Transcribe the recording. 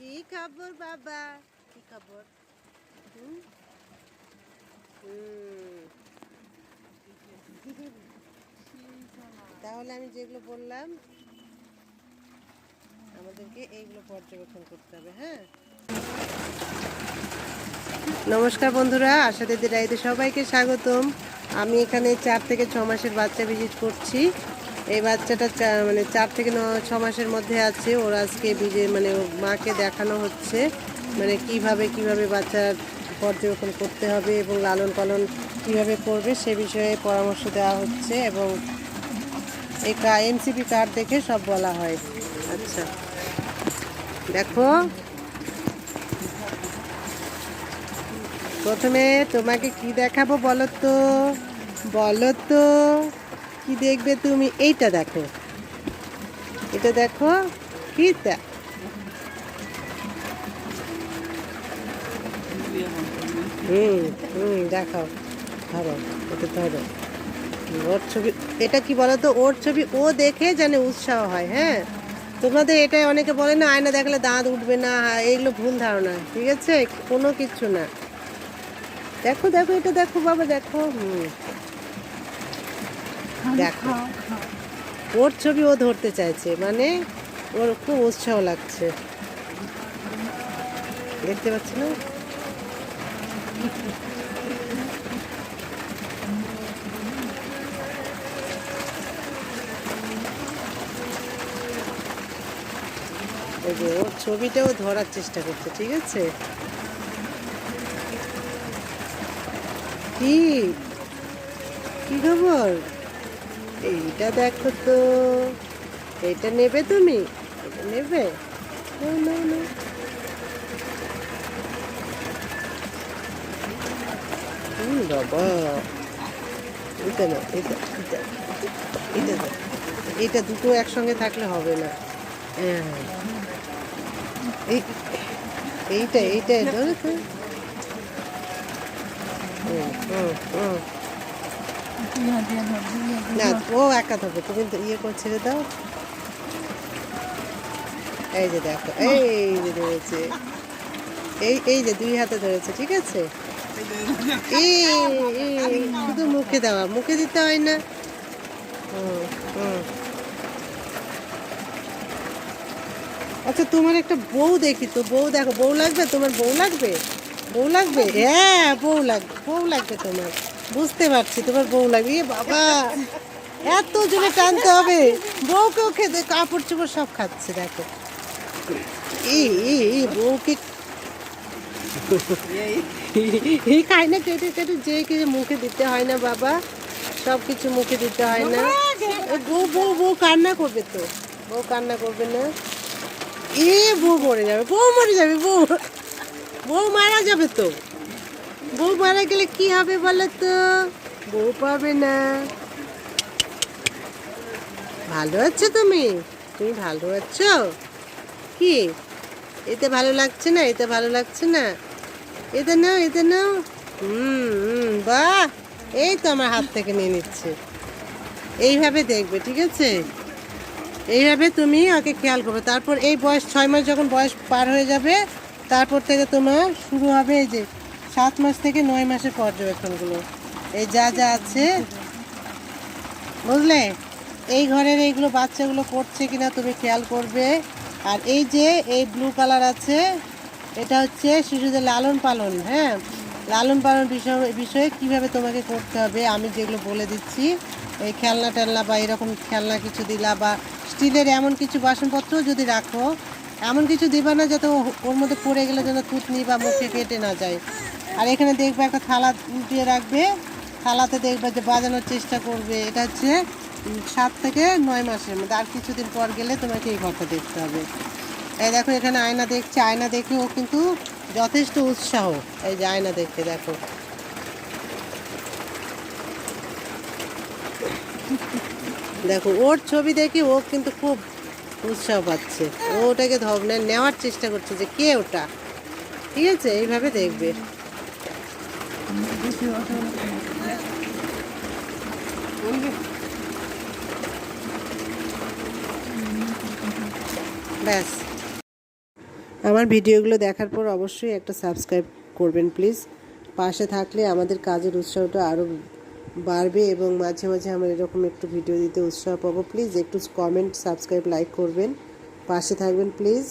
কি খবর, বাবা? কি খবর। তাহলে আমি যেগুলো বললাম, আমাদেরকে এইগুলো পর্যবেক্ষণ করতে হবে হ্যাঁ? নমস্কার বন্ধুরা, আশা দিদি রাইতে সবাইকে স্বাগতম। আমি এখানে চার থেকে ছ মাসের বাচ্চা ভিজিট করছি। এই বাচ্চাটা মানে চার থেকে ন, ছ মাসের মধ্যে আছে। ওর আজকে ভিজে মানে মাকে দেখানো হচ্ছে। মানে কীভাবে কীভাবে বাচ্চার পর্যবেক্ষণ করতে হবে এবং লালন পালন কীভাবে করবে সে বিষয়ে পরামর্শ দেওয়া হচ্ছে এবং এই এমসিপি কার্ড দেখে সব বলা হয়। আচ্ছা। দেখো। প্রথমে তোমাকে কি দেখাবো বলো তো? বলো তো। কি দেখবে তুমি? এইটা দেখো। এটা দেখো কিটা হুম হুম, দেখাও। ধরো, এটা ধরো। ওর ছবি, এটা কি বলতো? ওর ছবি ও দেখে যেন উৎসাহ হয় হ্যাঁ? তোমাদের এটাই অনেকে বলে না, আয়না দেখলে দাঁত উঠবে না, এইগুলো ভুল ধারণা, ঠিক আছে? কোনো কিচ্ছু না। দেখো দেখো, এটা দেখো, বাবা, দেখো। হুম। দেখো। ওর ছবি ও ধরতে চাইছে মানে ওর খুব উৎসাহ লাগছে। দেখতে পাচ্ছি না? যে ওর ছবিটাও ধরার চেষ্টা করছে ঠিক আছে? কি? কি খবর? এইটা দেখো তো। এটা নেবে তুমি? এটা নেবে? নাও, নাও। হুম, বাবা। এটা না এটা এটা এটা এটা দুটো একসঙ্গে থাকলে হবে না। হ্যাঁ। এই এইটা এইটা ধরো তো হুম, হুম, হুম। না ও একা থাকবে, তুমি ইয়ে করে ছেড়ে দাও। এই যে দেখো, এই যে ধরেছে। এই এই যে দুই হাতে ধরেছে, ঠিক আছে? এই শুধু মুখে দেওয়া, মুখে দিতে হয় না। আচ্ছা তোমার একটা বউ দেখি তো, বউ দেখো, বউ লাগবে? তোমার বউ লাগবে? বউ লাগবে? হ্যাঁ বউ লাগবে বউ লাগবে তোমার। বুঝতে পারছি, তোমার বউ লাগবে। বাবা এত জোরে টানতে হবে। বউকেও খেতে কাপড় চোপড় সব খাচ্ছে, দেখো। এই বউকে এই খায় না, কেটে কেটে, যে কেটে মুখে দিতে হয় না বাবা সব কিছু মুখে দিতে হয় না। বউ বউ বউ কান্না করবে তো। বউ কান্না করবে না। এ, বউ মরে যাবে, বউ মরে যাবে, বউ। বউ মারা যাবে তো। বউ মারা গেলে কি হবে বলো তো? বউ পাবে না। ভালো আছো তুমি? তুমি ভালো আছো? কি? এতে ভালো লাগছে না এতে ভালো লাগছে না। এতে নাও এতে নাও। হুম হুম বাহ! এই তো আমার হাত থেকে নিয়ে নিচ্ছে। এইভাবে দেখবে ঠিক আছে? এইভাবে তুমি ওকে খেয়াল করবে। তারপর এই বয়স ছয় মাস যখন বয়স পার হয়ে যাবে তারপর থেকে তোমার শুরু হবে এই যে সাত মাস থেকে নয় মাসের পর্যবেক্ষণগুলো। এই যা যা আছে, বুঝলে? এই ঘরের এইগুলো বাচ্চাগুলো করছে কিনা তুমি খেয়াল করবে। আর এই যে, এই ব্লু কালার আছে, এটা হচ্ছে শিশুদের লালন পালন হ্যাঁ? লালন পালন বিষয়, বিষয়ে কীভাবে তোমাকে করতে হবে, আমি যেগুলো বলে দিচ্ছি, এই খেলনা টেলনা বা এরকম খেলনা কিছু দিলা বা স্টিলের এমন কিছু বাসনপত্র যদি রাখো, এমন কিছু দিবা না যাতে ওর মধ্যে পড়ে গেলে যেন থুতনি বা মুখে কেটে না যায়। আর এখানে দেখবে একটা থালা দিয়ে রাখবে। থালাতে দেখবে যে বাজানোর চেষ্টা করবে। এটা হচ্ছে সাত থেকে নয় মাসের মধ্যে। আর কিছুদিন পর গেলে তোমাকে এই ঘরটা দেখতে হবে। এই দেখো, এখানে আয়না দেখছে। আয়না দেখে ও কিন্তু যথেষ্ট উৎসাহ। এই যে আয়না দেখতে, দেখো। দেখো, ওর ছবি দেখে ও কিন্তু খুব উৎসাহ পাচ্ছে। ও ওটাকে ধর নেওয়ার চেষ্টা করছে যে কে ওটা? ঠিক আছে? এইভাবে দেখবে। ব্যাস। আমার ভিডিওগুলো দেখার পর অবশ্যই একটা সাবস্ক্রাইব করবেন প্লিজ পাশে থাকলে আমাদের কাজের উৎসাহটা আরও বাড়বে এবং মাঝে মাঝে আমরা এরকম একটু ভিডিও দিতে উৎসাহ পাবো। প্লিজ একটু কমেন্ট সাবস্ক্রাইব লাইক করবেন। পাশে থাকবেন প্লিজ